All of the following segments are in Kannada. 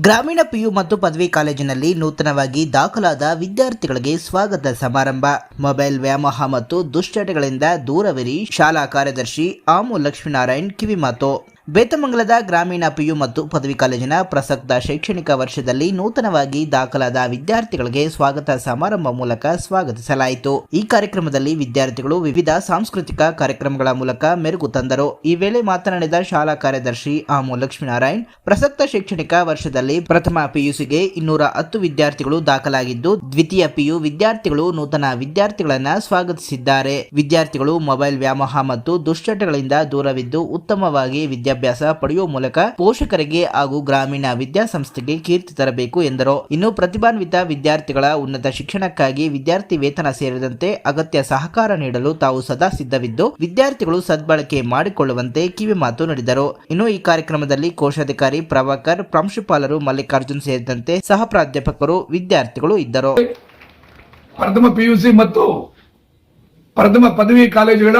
ಗ್ರಾಮೀಣ ಪಿಯು ಮತ್ತು ಪದವಿ ಕಾಲೇಜಿನಲ್ಲಿ ನೂತನವಾಗಿ ದಾಖಲಾದ ವಿದ್ಯಾರ್ಥಿಗಳಿಗೆ ಸ್ವಾಗತ ಸಮಾರಂಭ. ಮೊಬೈಲ್ ವ್ಯಾಮೋಹ ಮತ್ತು ದುಶ್ಚಟಗಳಿಂದ ದೂರವಿರಿ. ಶಾಲಾ ಕಾರ್ಯದರ್ಶಿ ಆಮು ಲಕ್ಷ್ಮೀನಾರಾಯಣ್ ಕಿವಿಮಾತು. ಬೇತಮಂಗಲದ ಗ್ರಾಮೀಣ ಪಿಯು ಮತ್ತು ಪದವಿ ಕಾಲೇಜಿನ ಪ್ರಸಕ್ತ ಶೈಕ್ಷಣಿಕ ವರ್ಷದಲ್ಲಿ ನೂತನವಾಗಿ ದಾಖಲಾದ ವಿದ್ಯಾರ್ಥಿಗಳಿಗೆ ಸ್ವಾಗತ ಸಮಾರಂಭ ಮೂಲಕ ಸ್ವಾಗತಿಸಲಾಯಿತು. ಈ ಕಾರ್ಯಕ್ರಮದಲ್ಲಿ ವಿದ್ಯಾರ್ಥಿಗಳು ವಿವಿಧ ಸಾಂಸ್ಕೃತಿಕ ಕಾರ್ಯಕ್ರಮಗಳ ಮೂಲಕ ಮೆರುಗು ತಂದರು. ಈ ವೇಳೆ ಮಾತನಾಡಿದ ಶಾಲಾ ಕಾರ್ಯದರ್ಶಿ ಆಮು ಲಕ್ಷ್ಮೀನಾರಾಯಣ್, ಪ್ರಸಕ್ತ ಶೈಕ್ಷಣಿಕ ವರ್ಷದಲ್ಲಿ ಪ್ರಥಮ ಪಿಯುಸಿಗೆ ಇನ್ನೂರ ಹತ್ತು ವಿದ್ಯಾರ್ಥಿಗಳು ದಾಖಲಾಗಿದ್ದು, ದ್ವಿತೀಯ ಪಿಯು ವಿದ್ಯಾರ್ಥಿಗಳು ನೂತನ ವಿದ್ಯಾರ್ಥಿಗಳನ್ನ ಸ್ವಾಗತಿಸಿದ್ದಾರೆ. ವಿದ್ಯಾರ್ಥಿಗಳು ಮೊಬೈಲ್ ವ್ಯಾಮೋಹ ಮತ್ತು ದುಶ್ಚಟಗಳಿಂದ ದೂರವಿದ್ದು, ಉತ್ತಮವಾಗಿ ವಿದ್ಯಾಭ್ಯಾಸ ಪಡೆಯುವ ಮೂಲಕ ಪೋಷಕರಿಗೆ ಹಾಗೂ ಗ್ರಾಮೀಣ ವಿದ್ಯಾಸಂಸ್ಥೆಗೆ ಕೀರ್ತಿ ತರಬೇಕು ಎಂದರು. ಇನ್ನು ಪ್ರತಿಭಾನ್ವಿತ ವಿದ್ಯಾರ್ಥಿಗಳ ಉನ್ನತ ಶಿಕ್ಷಣಕ್ಕಾಗಿ ವಿದ್ಯಾರ್ಥಿ ವೇತನ ಸೇರಿದಂತೆ ಅಗತ್ಯ ಸಹಕಾರ ನೀಡಲು ತಾವು ಸದಾ ಸಿದ್ಧವಿದ್ದು, ವಿದ್ಯಾರ್ಥಿಗಳು ಸದ್ಬಳಕೆ ಮಾಡಿಕೊಳ್ಳುವಂತೆ ಕಿವಿಮಾತು ನೀಡಿದರು. ಇನ್ನು ಈ ಕಾರ್ಯಕ್ರಮದಲ್ಲಿ ಕೋಶಾಧಿಕಾರಿ ಪ್ರಭಾಕರ್, ಪ್ರಾಂಶುಪಾಲರು ಮಲ್ಲಿಕಾರ್ಜುನ್ ಸೇರಿದಂತೆ ಸಹ ಪ್ರಾಧ್ಯಾಪಕರು, ವಿದ್ಯಾರ್ಥಿಗಳು ಇದ್ದರು. ಪ್ರಥಮ ಪಿಯುಸಿ ಮತ್ತು ಪ್ರಥಮ ಪದವಿ ಕಾಲೇಜುಗಳ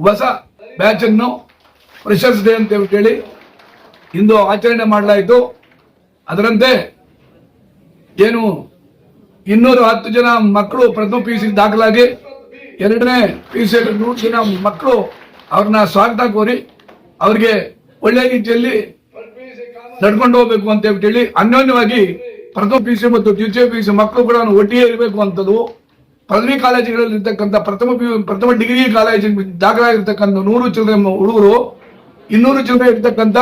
ಹೊಸ ಬ್ಯಾಚ್ ಅನ್ನು ಫ್ರೆಶರ್ಸ್ ಡೇ ಅಂತ ಹೇಳಿ ಇಂದು ಆಚರಣೆ ಮಾಡಲಾಯಿತು. ಅದರಂತೆ ಏನು ಇನ್ನೂರ ಹತ್ತು ಜನ ಮಕ್ಕಳು ಪ್ರಥಮ ಪಿ ಯು ದಾಖಲಾಗಿ, ಎರಡನೇ ಪಿ ಯು ಸಿ ನೂರು ಜನ ಮಕ್ಕಳು ಅವ್ರನ್ನ ಸ್ವಾಗತ ಕೋರಿ ಅವ್ರಿಗೆ ಒಳ್ಳೆ ರೀತಿಯಲ್ಲಿ ನಡ್ಕೊಂಡು ಹೋಗ್ಬೇಕು ಅಂತ ಹೇಳಿ ಅನ್ಯೋನ್ಯವಾಗಿ ಪ್ರಥಮ ಪಿ ಸಿ ಮತ್ತು ದ್ವಿತೀಯ ಪಿ ಸಿ ಮಕ್ಕಳು ಕೂಡ ಒಟ್ಟಿಗೆ ಇರಬೇಕು ಅಂತದ್ದು. ಪದವಿ ಕಾಲೇಜುಗಳಲ್ಲಿ ಇರ್ತಕ್ಕಂಥ ಪ್ರಥಮ ಪಿ ಪ್ರಥಮ ಡಿಗ್ರಿ ಕಾಲೇಜಿಗೆ ದಾಖಲಾಗಿರ್ತಕ್ಕಂಥ ನೂರು ಚಿಲ್ಲರೆ ಹುಡುಗರು, ಇನ್ನೂರು ಚಿಲ್ಲರೆ ಇರ್ತಕ್ಕಂಥ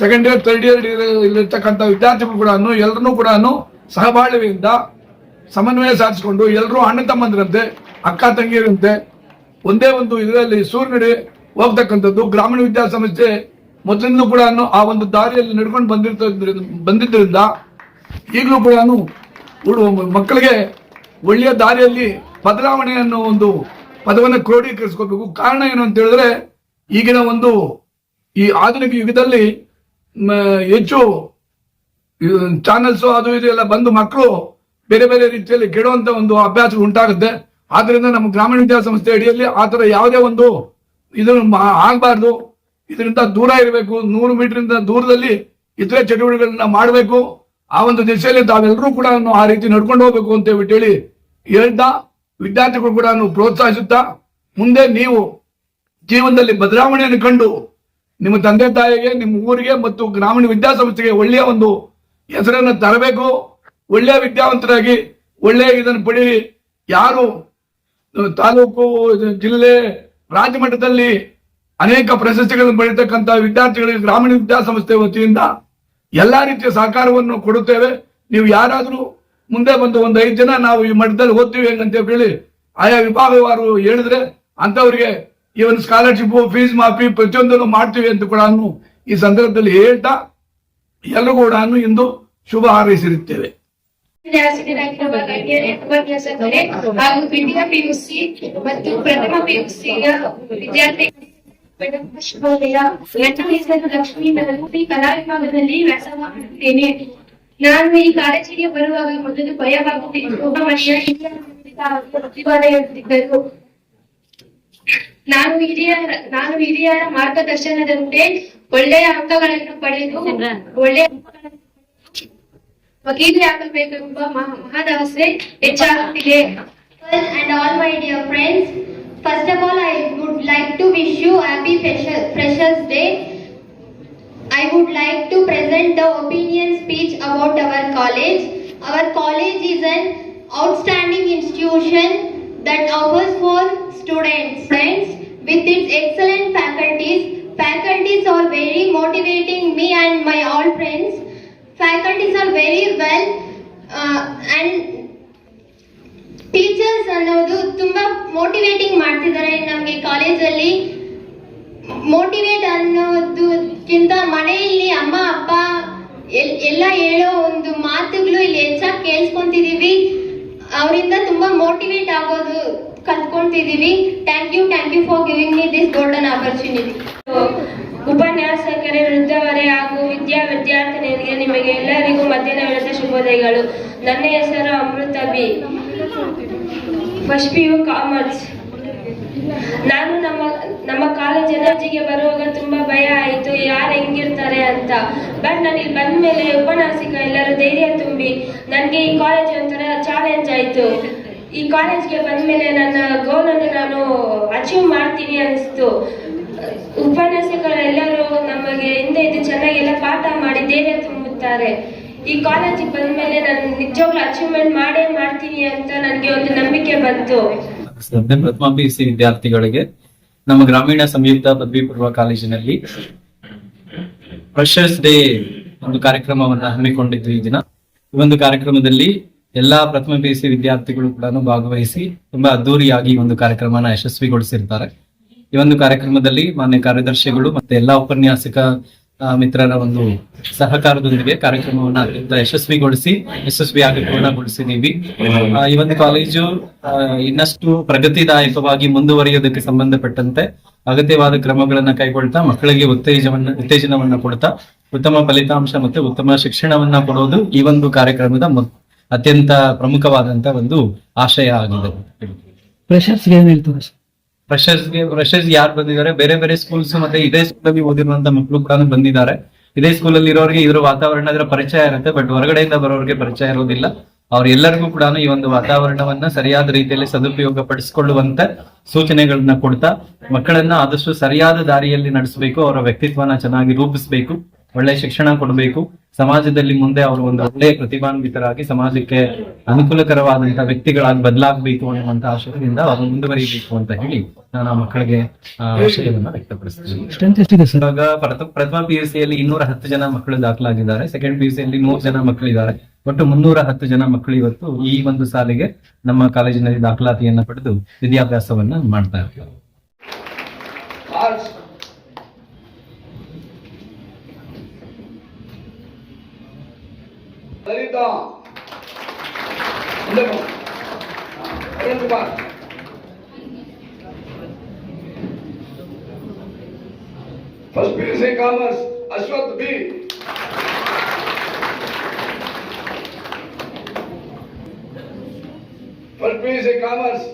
ಸೆಕೆಂಡ್ ಇಯರ್ ಥರ್ಡ್ ಇಯರ್ ಇರ್ತಕ್ಕಂಥ ವಿದ್ಯಾರ್ಥಿಗಳು ಕೂಡ ಎಲ್ಲರನ್ನೂ ಕೂಡ ಸಹಬಾಳ್ವೆಯಿಂದ ಸಮನ್ವಯ ಸಾಧಿಸಿಕೊಂಡು ಎಲ್ಲರೂ ಅಣ್ಣ ತಮ್ಮಂದಿರಂತೆ, ಅಕ್ಕ ತಂಗಿಯರಂತೆ ಒಂದೇ ಒಂದು ಇದರಲ್ಲಿ ಸೂರ್ಯನಡೆ ಹೋಗ್ತಕ್ಕಂಥದ್ದು ಗ್ರಾಮೀಣ ವಿದ್ಯಾಸಂಸ್ಥೆ ಮೊದಲಿಂದಲೂ ಕೂಡ ಆ ಒಂದು ದಾರಿಯಲ್ಲಿ ನಡ್ಕೊಂಡು ಬಂದಿರ್ತ ಬಂದಿದ್ದರಿಂದ ಈಗಲೂ ಕೂಡ ಮಕ್ಕಳಿಗೆ ಒಳ್ಳೆಯ ದಾರಿಯಲ್ಲಿ ಬದಲಾವಣೆ ಅನ್ನೋ ಒಂದು ಪದವನ್ನು ಕ್ರೋಢೀಕರಿಸ್ಕೋಬೇಕು ಕಾರಣ ಏನು ಅಂತ ಹೇಳಿದ್ರೆ, ಈಗಿನ ಒಂದು ಈ ಆಧುನಿಕ ಯುಗದಲ್ಲಿ ಹೆಚ್ಚು ಚಾನೆಲ್ಸ್ ಅದು ಇದು ಎಲ್ಲ ಬಂದು ಮಕ್ಕಳು ಬೇರೆ ಬೇರೆ ರೀತಿಯಲ್ಲಿ ಕೆಡುವಂತ ಒಂದು ಅಭ್ಯಾಸ ಉಂಟಾಗುತ್ತೆ. ಆದ್ರಿಂದ ನಮ್ಮ ಗ್ರಾಮೀಣ ವಿದ್ಯಾಸಂಸ್ಥೆ ಅಡಿಯಲ್ಲಿ ಆ ಥರ ಯಾವುದೇ ಒಂದು ಇದು ಆಗಬಾರ್ದು. ಇದರಿಂದ ದೂರ ಇರಬೇಕು. ನೂರು ಮೀಟರ್ ದೂರದಲ್ಲಿ ಇತರೆ ಚಟುವಟಿಕೆಗಳನ್ನ ಮಾಡಬೇಕು. ಆ ಒಂದು ದಿಶೆಯಲ್ಲಿ ತಾವೆಲ್ಲರೂ ಕೂಡ ಆ ರೀತಿ ನಡ್ಕೊಂಡು ಹೋಗ್ಬೇಕು ಅಂತ ಹೇಳಿ ಹೇಳ್ತಾ ವಿದ್ಯಾರ್ಥಿಗಳು ಕೂಡ ಪ್ರೋತ್ಸಾಹಿಸುತ್ತಾ ಮುಂದೆ ನೀವು ಜೀವನದಲ್ಲಿ ಬದಲಾವಣೆಯನ್ನು ಕಂಡು ನಿಮ್ಮ ತಂದೆ ತಾಯಿಗೆ, ನಿಮ್ಮ ಊರಿಗೆ ಮತ್ತು ಗ್ರಾಮೀಣ ವಿದ್ಯಾಸಂಸ್ಥೆಗೆ ಒಳ್ಳೆಯ ಒಂದು ಹೆಸರನ್ನು ತರಬೇಕು. ಒಳ್ಳೆಯ ವಿದ್ಯಾವಂತರಾಗಿ ಒಳ್ಳೆಯ ಇದನ್ನು ಪಡೀರಿ ಯಾರು ತಾಲೂಕು, ಜಿಲ್ಲೆ ರಾಜ್ಯ ಮಟ್ಟದಲ್ಲಿ ಅನೇಕ ಪ್ರಶಸ್ತಿಗಳನ್ನು ಪಡೆಯತಕ್ಕಂಥ ವಿದ್ಯಾರ್ಥಿಗಳಿಗೆ ಗ್ರಾಮೀಣ ವಿದ್ಯಾಸಂಸ್ಥೆ ವತಿಯಿಂದ ಎಲ್ಲಾ ರೀತಿಯ ಸಹಕಾರವನ್ನು ಕೊಡುತ್ತೇವೆ. ನೀವು ಯಾರಾದರೂ ಮುಂದೆ ಬಂದು ಒಂದು ಐದು ಜನ ನಾವು ಈ ಮಠದಲ್ಲಿ ಓದ್ತೀವಿ ಹೆಂಗಂತ ಹೇಳಿ ಆಯಾ ವಿಭಾಗವಾರು ಹೇಳಿದ್ರೆ ಅಂತವ್ರಿಗೆ ಈ ಒಂದು ಸ್ಕಾಲರ್ಶಿಪ್ ಫೀಸ್ ಮಾಫಿ ಪ್ರತಿಯೊಂದನ್ನು ಮಾಡ್ತೀವಿ ಅಂತ ಕೂಡ ಈ ಸಂದರ್ಭದಲ್ಲಿ ಹೇಳ್ತಾ ಎಲ್ಲರೂ ಕೂಡ ಇಂದು ಶುಭ ಹಾರೈಸಿರುತ್ತೇವೆ. ಹಾಗೂ ಪಿಯುಸಿ ಮತ್ತು ಪ್ರಥಮ ಲಕ್ಷ್ಮೀ ಕಲಾ ವಿಭಾಗದಲ್ಲಿ ವ್ಯಾಸ ಮಾಡುತ್ತೇನೆ ನಾನು ಈ ಕಾಲೇಜಿಗೆ ಬರುವಾಗ ಮೊದಲು ಭಯವಾಗುತ್ತಿತ್ತು ಮನೆಯ ಪ್ರತಿಭಾನ ಹೇಳ್ತಿದ್ದರು ನಾನು ಹಿರಿಯ, ನಾನು ಹಿರಿಯರ ಮಾರ್ಗದರ್ಶನದಂತೆ ಒಳ್ಳೆಯ ಅಂಕಗಳನ್ನು ಪಡೆದು ಒಳ್ಳೆಯ ವಕೀಲಿ ಆಗಬೇಕೆಂಬ ಮಹ- ಮಹದಾಸೆ ಹೆಚ್ಚಾಗುತ್ತಿದೆ and all my dear friends first of all I would like to wish you happy Fresher- day. I would like to present the opinion speech about our college. Our college is an outstanding institution that offers for students. Friends, with its excellent faculties, faculties are very motivating me and my all friends. Faculties are very well uh, and teachers ಅನ್ನೋದು ತುಂಬ ಮೋಟಿವೇಟಿಂಗ್ ಮಾಡ್ತಿದ್ದಾರೆ ನಮಗೆ ಕಾಲೇಜಲ್ಲಿ ಮೋಟಿವೇಟ್ ಅನ್ನೋದಕ್ಕಿಂತ ಮನೆಯಲ್ಲಿ ಅಮ್ಮ, ಅಪ್ಪ, ಎಲ್- ಎಲ್ಲ ಹೇಳೋ ಒಂದು ಮಾತುಗಳು ಇಲ್ಲಿ ಹೆಚ್ಚಾಗಿ ಕೇಳಿಸ್ಕೊಂತಿದೀವಿ. ಅವರಿಂದ ತುಂಬಾ ಮೋಟಿವೇಟ್ ಆಗೋದು ಕಲ್ತ್ಕೊಂತಿದೀವಿ. Thank you thank you for giving me this golden opportunity ಉಪನ್ಯಾಸಕರೇ ವೃದ್ಧವರೇ ಹಾಗೂ ವಿದ್ಯಾ ವಿದ್ಯಾರ್ಥಿನಿಯರಿಗೆ ನಿಮಗೆ ಎಲ್ಲರಿಗೂ ಮಧ್ಯಾಹ್ನ ವೇಳೆದ ಶುಭೋದಯಗಳು. ನನ್ನ ಹೆಸರು Amrutha B. First P U commerce ನಾನು ನಮ್ಮ ನಮ್ಮ ಕಾಲೇಜ್ ಎನರ್ಜಿಗೆ ಬರುವಾಗ ತುಂಬಾ ಭಯ ಆಯಿತು, ಯಾರು ಹೆಂಗಿರ್ತಾರೆ ಅಂತ. ಬಟ್ ನಾನು ಇಲ್ಲಿ ಬಂದ ಮೇಲೆ ಉಪನ್ಯಾಸಿಕ ಎಲ್ಲರೂ ಧೈರ್ಯ ತುಂಬಿ ನನಗೆ ಈ ಕಾಲೇಜ್ ಒಂಥರ ಚಾಲೆಂಜ್ ಆಯಿತು. ಈ ಕಾಲೇಜ್ಗೆ ಬಂದ ಮೇಲೆ ನನ್ನ ಅನ್ನು ನಾನು ಅಚೀವ್ ಮಾಡ್ತೀನಿ ಅನಿಸ್ತು. ಉಪನ್ಯಾಸಕರೆಲ್ಲರೂ ನಮಗೆ ಹಿಂದೆ ಇದು ಚೆನ್ನಾಗೆಲ್ಲ ಪಾಠ ಮಾಡಿ ಧೈರ್ಯ ತುಂಬುತ್ತಾರೆ. ಈ ಕಾಲೇಜಿಗೆ ಬಂದ ಮೇಲೆ ನಾನು ನಿಜವಾಗ್ಲೂ ಅಚೀವ್ಮೆಂಟ್ ಮಾಡೇ ಮಾಡ್ತೀನಿ ಅಂತ ನನಗೆ ಒಂದು ನಂಬಿಕೆ ಬಂತು. ಶ್ರದ್ಧೆ ಪ್ರಥಮ ಪಿ ಸಿ ವಿದ್ಯಾರ್ಥಿಗಳಿಗೆ ನಮ್ಮ ಗ್ರಾಮೀಣ ಸಂಯುಕ್ತ ಪದವಿ ಪೂರ್ವ ಕಾಲೇಜಿನಲ್ಲಿ ಫ್ರೆಷರ್ಸ್ ಡೇ ಒಂದು ಕಾರ್ಯಕ್ರಮವನ್ನು ಹಮ್ಮಿಕೊಂಡಿದ್ದು ಈ ದಿನ. ಈ ಒಂದು ಕಾರ್ಯಕ್ರಮದಲ್ಲಿ ಎಲ್ಲಾ ಪ್ರಥಮ ಪಿ ಸಿ ವಿದ್ಯಾರ್ಥಿಗಳು ಕೂಡ ಭಾಗವಹಿಸಿ ತುಂಬಾ ಅದ್ದೂರಿಯಾಗಿ ಒಂದು ಕಾರ್ಯಕ್ರಮನ ಯಶಸ್ವಿಗೊಳಿಸಿರ್ತಾರೆ. ಈ ಒಂದು ಕಾರ್ಯಕ್ರಮದಲ್ಲಿ ಮಾನ್ಯ ಕಾರ್ಯದರ್ಶಿಗಳು ಮತ್ತೆ ಎಲ್ಲಾ ಉಪನ್ಯಾಸಕ ಮಿತ್ರರ ಒಂದು ಸಹಕಾರದೊಂದಿಗೆ ಕಾರ್ಯಕ್ರಮವನ್ನ ಯಶಸ್ವಿಗೊಳಿಸಿ ಯಶಸ್ವಿಯಾಗಿ ಪೂರ್ಣಗೊಳಿಸಿದೀವಿ ಆ, ಈ ಒಂದು ಕಾಲೇಜು ಇನ್ನಷ್ಟು ಪ್ರಗತಿದಾಯಕವಾಗಿ ಮುಂದುವರಿಯೋದಕ್ಕೆ ಸಂಬಂಧಪಟ್ಟಂತೆ ಅಗತ್ಯವಾದ ಕ್ರಮಗಳನ್ನ ಕೈಗೊಳ್ತಾ ಮಕ್ಕಳಿಗೆ ಉತ್ತೇಜವನ್ನ ಉತ್ತೇಜನವನ್ನ ಕೊಡ್ತಾ ಉತ್ತಮ ಫಲಿತಾಂಶ ಮತ್ತೆ ಉತ್ತಮ ಶಿಕ್ಷಣವನ್ನ ಕೊಡೋದು ಈ ಒಂದು ಕಾರ್ಯಕ್ರಮದ ಅತ್ಯಂತ ಪ್ರಮುಖವಾದಂತ ಒಂದು ಆಶಯ ಆಗಿದೆ. ಫ್ರೆಶರ್ಸ್ಗೆ ಏನ್ ಹೇಳ್ತಾರೆ ಫ್ರೆಶರ್ಸ್ಗೆ ಫ್ರೆಶರ್ಸ್ ಯಾರು ಬಂದಿದ್ದಾರೆ? ಬೇರೆ ಬೇರೆ ಸ್ಕೂಲ್ಸ್ ಮತ್ತೆ ಇದೇ ಸ್ಕೂಲಲ್ಲಿ ಓದಿರುವಂತ ಮಕ್ಕಳು ಕೂಡ ಬಂದಿದ್ದಾರೆ. ಇದೇ ಸ್ಕೂಲಲ್ಲಿ ಇರೋರಿಗೆ ಇದ್ರ ವಾತಾವರಣ ಅದರ ಪರಿಚಯ ಇರುತ್ತೆ ಬಟ್ ಹೊರಗಡೆಯಿಂದ ಬರೋರಿಗೆ ಪರಿಚಯ ಇರೋದಿಲ್ಲ. ಅವ್ರೆಲ್ಲರಿಗೂ ಕೂಡ ಈ ಒಂದು ವಾತಾವರಣವನ್ನ ಸರಿಯಾದ ರೀತಿಯಲ್ಲಿ ಸದುಪಯೋಗ ಪಡಿಸಿಕೊಳ್ಳುವಂತೆ ಸೂಚನೆಗಳನ್ನ ಕೊಡ್ತಾ, ಮಕ್ಕಳನ್ನ ಆದಷ್ಟು ಸರಿಯಾದ ದಾರಿಯಲ್ಲಿ ನಡೆಸಬೇಕು, ಅವರ ವ್ಯಕ್ತಿತ್ವನ ಚೆನ್ನಾಗಿ ರೂಪಿಸಬೇಕು. ಒಳ್ಳೆ ಶಿಕ್ಷಣ ಕೊಡಬೇಕು. ಸಮಾಜದಲ್ಲಿ ಮುಂದೆ ಅವರು ಒಂದು ಒಳ್ಳೆಯ ಪ್ರತಿಭಾನ್ವಿತರಾಗಿ ಸಮಾಜಕ್ಕೆ ಅನುಕೂಲಕರವಾದಂತಹ ವ್ಯಕ್ತಿಗಳಾಗಿ ಬದಲಾಗಬೇಕು ಅನ್ನುವಂತಹ ಆಶಯದಿಂದ ಅವರು ಮುಂದುವರಿಬೇಕು ಅಂತ ಹೇಳಿ ನಾನು ಆ ಮಕ್ಕಳಿಗೆ ಆಶಯವನ್ನ ವ್ಯಕ್ತಪಡಿಸ್ತೀನಿ. ಸರ್? ಇವಾಗ ಪ್ರಥಮ ಪ್ರಥಮ ಪಿ ಯು ಸಿಯಲ್ಲಿ ಇನ್ನೂರ ಹತ್ತು ಜನ ಮಕ್ಕಳು ದಾಖಲಾಗಿದ್ದಾರೆ. ಸೆಕೆಂಡ್ ಪಿ ಯು ಸಿಯಲ್ಲಿ ನೂರು ಜನ ಮಕ್ಕಳಿದ್ದಾರೆ. ಒಟ್ಟು ಮುನ್ನೂರ ಹತ್ತು ಜನ ಮಕ್ಕಳು ಇವತ್ತು ಈ ಒಂದು ಸಾಲಿಗೆ ನಮ್ಮ ಕಾಲೇಜಿನಲ್ಲಿ ದಾಖಲಾತಿಯನ್ನ ಪಡೆದು ವಿದ್ಯಾಭ್ಯಾಸವನ್ನ ಮಾಡ್ತಾ ಇರ್ತಾರೆ ಮುಂದೆ ಬಾ. Arun Kumar first P U C commerce Ashwath B first P U C commerce